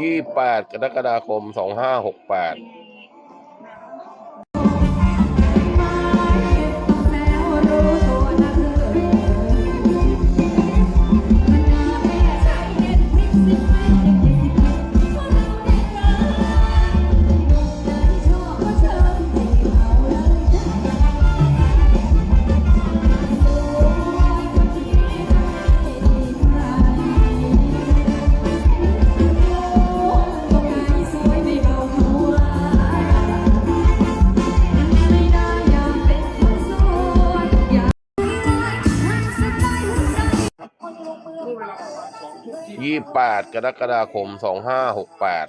ยี่แปดกรกฎาคมสองห้าหกแปด ยี่แปดกรกฎาคมสองห้าหกแปด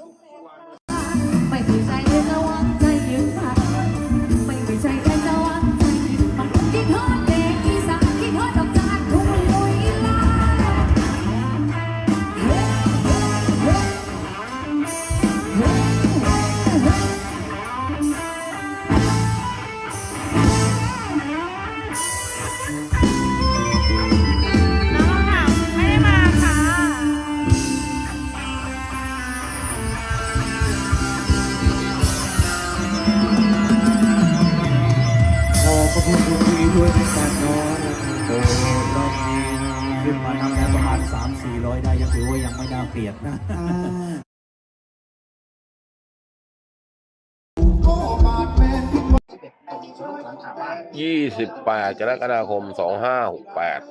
ึ้นมาทำแล้วประมาณ 3 400 ได้ยังถือว่ายังไม่น่าเปลียดนะ ยี่สิบแปดกรกฎาคมสองห้าหกแปด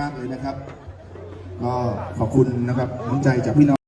มากๆเลยนะครับ ก็ขอบคุณนะครับน้ำใจจากพี่น้อง